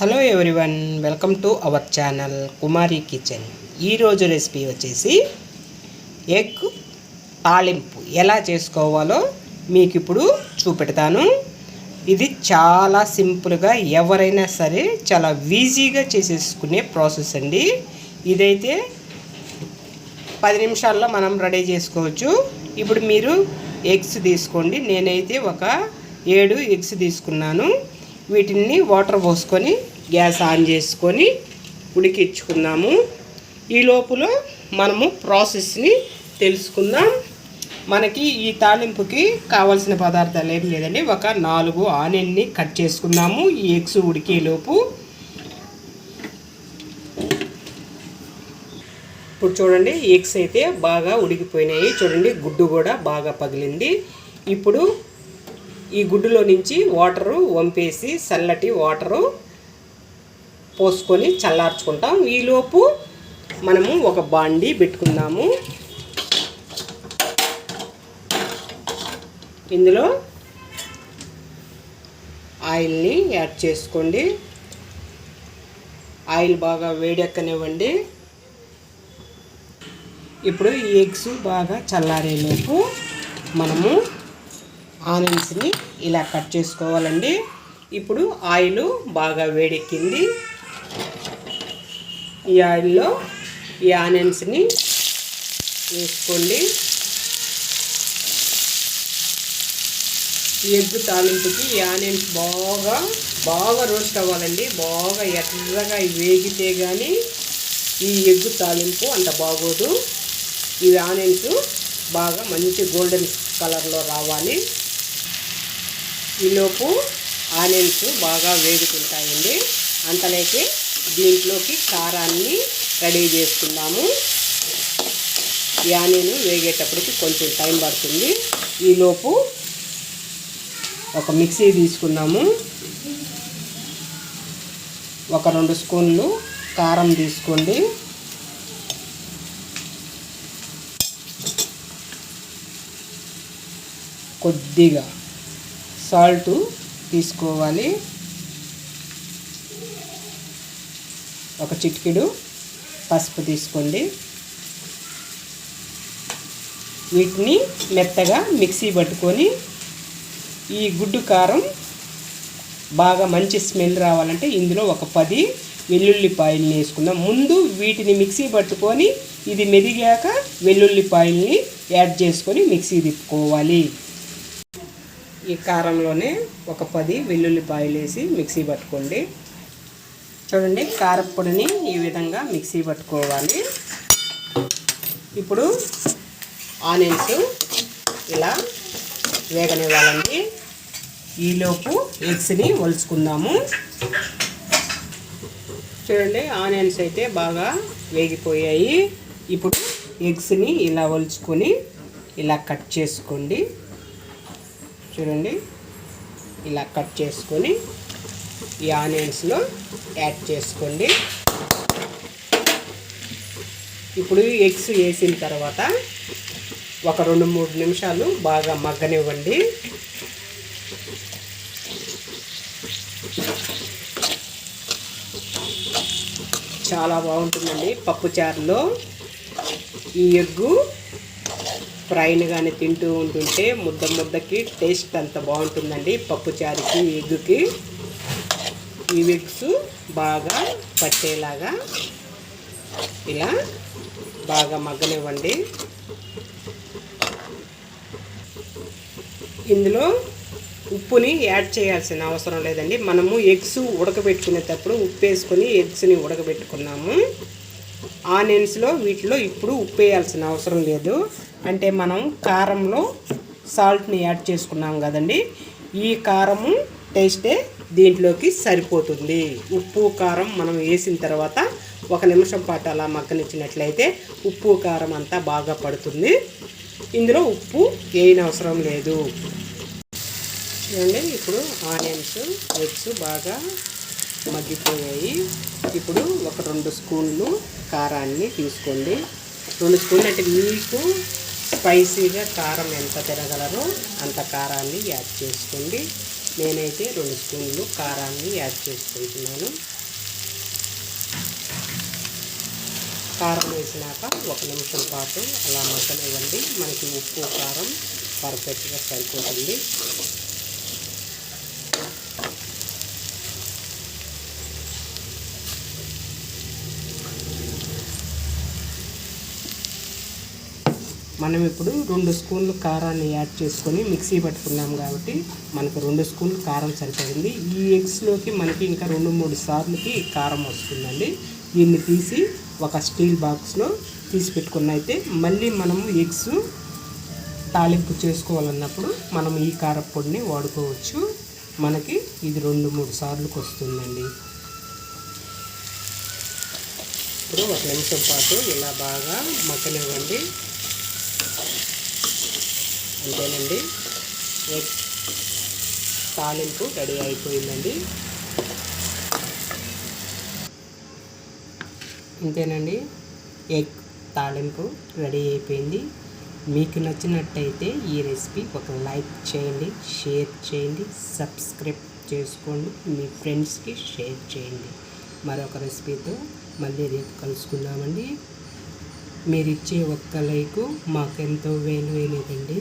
Hello everyone welcome to our channel Kumari kitchen ఈరోజు recipe వచ్చేసి egg తాలింపు. ఎలా చేసుకోవాలో మీకు ఇప్పుడు చూపెడతాను. ఇది చాలా సింపుల్గా ఎవరైనా సరే చాలా ఈజీగా చేసేసుకునే ప్రాసెస్ అండి. ఇదైతే పది నిమిషాల్లో మనం రెడీ చేసుకోవచ్చు. ఇప్పుడు మీరు ఎగ్స్ తీసుకోండి. నేనైతే ఒక ఏడు ఎగ్స్ తీసుకున్నాను. వీటిని వాటర్ పోసుకొని గ్యాస్ ఆన్ చేసుకొని ఉడికించుకుందాము. ఈ లోపల మనము ప్రాసెస్ని తెలుసుకుందాం. మనకి ఈ తాలింపుకి కావాల్సిన పదార్థాలు ఏం లేదండి. ఒక నాలుగు ఆనియన్ని కట్ చేసుకుందాము. ఈ ఎగ్స్ ఉడికేలోపు ఇప్పుడు చూడండి ఎగ్స్ అయితే బాగా ఉడికిపోయినాయి. చూడండి గుడ్డు కూడా బాగా పగిలింది. ఇప్పుడు ఈ గుడ్డులో నుంచి వాటరు వంపేసి చల్లటి వాటరు పోసుకొని చల్లార్చుకుంటాం. ఈలోపు మనము ఒక బాండీ పెట్టుకుందాము. ఇందులో ఆయిల్ని యాడ్ చేసుకోండి. ఆయిల్ బాగా వేడెక్కనివ్వండి. ఇప్పుడు ఈ ఎగ్స్ బాగా చల్లారేలోపు మనము ఆనియన్స్ని ఇలా కట్ చేసుకోవాలండి. ఇప్పుడు ఆయిల్ బాగా వేడెక్కింది. ఈ ఆయిల్లో ఈ ఆనియన్స్ని వేసుకోండి. ఈ ఎగ్గు తాలింపుకి ఈ ఆనియన్స్ బాగా బాగా రోస్ట్ అవ్వాలండి. బాగా ఎర్రగా వేగితే కానీ ఈ ఎగ్గు తాలింపు అంత బాగోదు. ఈ ఆనియన్స్ బాగా మంచి గోల్డెన్ కలర్లో రావాలి. ఈలోపు ఆనియన్స్ బాగా వేగుతుంటాయండి. అంతలోకి దీంట్లోకి కారాన్ని రెడీ చేసుకుందాము. ఈ ఆనియన్ వేగేటప్పటికి కొంచెం టైం పడుతుంది. ఈలోపు ఒక మిక్సీ తీసుకున్నాము ఒక రెండు స్పూన్లు కారం తీసుకోండి. కొద్దిగా సాల్ట్ తీసుకోవాలి. ఒక చిటికెడు పసుపు తీసుకోండి. వీటిని మెత్తగా మిక్సీ పట్టుకొని ఈ గుడ్డు కారం బాగా మంచి స్మెల్ రావాలంటే ఇందులో ఒక పది వెల్లుల్లిపాయల్ని వేసుకుందాం. ముందు వీటిని మిక్సీ పట్టుకొని ఇది మెదిగాక వెల్లుల్లిపాయల్ని యాడ్ చేసుకొని మిక్సీ తిప్పుకోవాలి. ఈ కారంలోనే ఒక పది వెల్లుల్లిపాయలు వేసి మిక్సీ పట్టుకోండి. చూడండి కారపొడిని ఈ విధంగా మిక్సీ పట్టుకోవాలి. ఇప్పుడు ఆనియన్స్ ఇలా వేగనివ్వాలండి. ఈలోపు ఎగ్స్ని ఒలుచుకుందాము. చూడండి ఆనియన్స్ అయితే బాగా వేగిపోయాయి. ఇప్పుడు ఎగ్స్ని ఇలా వలుచుకొని ఇలా కట్ చేసుకోండి. చూడండి ఇలా కట్ చేసుకొని ఈ ఆనియన్స్ను యాడ్ చేసుకోండి. ఇప్పుడు ఎగ్స్ వేసిన తర్వాత ఒక రెండు మూడు నిమిషాలు బాగా మగ్గనివ్వండి. చాలా బాగుంటుందండి పప్పుచారులో ఈ ఎగ్గు ఫ్రైని కానీ తింటూ ఉంటుంటే ముద్ద ముద్దకి టేస్ట్ అంత బాగుంటుందండి పప్పుచారుకి ఎగ్గుకి. ఈ ఎగ్స్ బాగా పట్టేలాగా ఇలా బాగా మగ్గనివ్వండి. ఇందులో ఉప్పుని యాడ్ చేయాల్సిన అవసరం లేదండి. మనము ఎగ్స్ ఉడకబెట్టుకునేటప్పుడు ఉప్పు వేసుకొని ఎగ్స్ని ఉడకబెట్టుకున్నాము. ఆనియన్స్లో వీటిలో ఇప్పుడు ఉప్పు వేయాల్సిన అవసరం లేదు. అంటే మనం కారంలో సాల్ట్ని యాడ్ చేసుకున్నాం కదండి. ఈ కారము టేస్టే దీంట్లోకి సరిపోతుంది. ఉప్పు కారం మనం వేసిన తర్వాత ఒక నిమిషం పాటు అలా మగ్గనిచ్చినట్లయితే ఉప్పు కారం అంతా బాగా పడుతుంది. ఇందులో ఉప్పు వేయని అవసరం లేదు. చూడండి ఇప్పుడు ఆనియన్స్ ఎగ్స్ బాగా మగ్గిపోయాయి. ఇప్పుడు ఒక రెండు స్పూన్లు కారాన్ని తీసుకోండి. రెండు స్పూన్లు అంటే మీకు స్పైసీగా కారం ఎంత తినగలరో అంత కారాన్ని యాడ్ చేసుకోండి. నేనైతే రెండు స్పూన్లు కారాన్ని యాడ్ చేసుకుంటున్నాను. కారం వేసినాక ఒక నిమిషం పాటు అలా మగ్గనివ్వండి. మనకి ఉప్పు కారం పర్ఫెక్ట్గా సరిపోతుంది. మనం ఇప్పుడు రెండు స్పూన్లు కారాన్ని యాడ్ చేసుకొని మిక్సీ పట్టుకున్నాం కాబట్టి మనకు రెండు స్పూన్లు కారం సరిపోయింది. ఈ ఎగ్స్లోకి మనకి ఇంకా రెండు మూడు సార్లకి కారం వస్తుందండి. దీన్ని తీసి ఒక స్టీల్ బాక్స్లో తీసి పెట్టుకున్న అయితే మళ్ళీ మనము ఎగ్స్ తాలింపు చేసుకోవాలన్నప్పుడు మనం ఈ కారపొడిని వాడుకోవచ్చు. మనకి ఇది రెండు మూడు సార్లకు వస్తుందండి. ఇప్పుడు ఒక నిమిషం పాటు ఇలా బాగా మక్కనివ్వండి అంతేనండి ఎగ్ తాలింపు రెడీ అయిపోయిందండి. ఇంతేనండి. ఎగ్ తాలింపు రెడీ అయిపోయింది. మీకు నచ్చినట్టయితే ఈ రెసిపీ ఒక లైక్ చేయండి షేర్ చేయండి సబ్స్క్రైబ్ చేసుకోండి మీ ఫ్రెండ్స్కి షేర్ చేయండి. మరొక రెసిపీతో మళ్ళీ రేపు కలుసుకుందామండి. మీరిచ్చే ఒక్క లైకు మాకెంతో వేలు వేలేదండి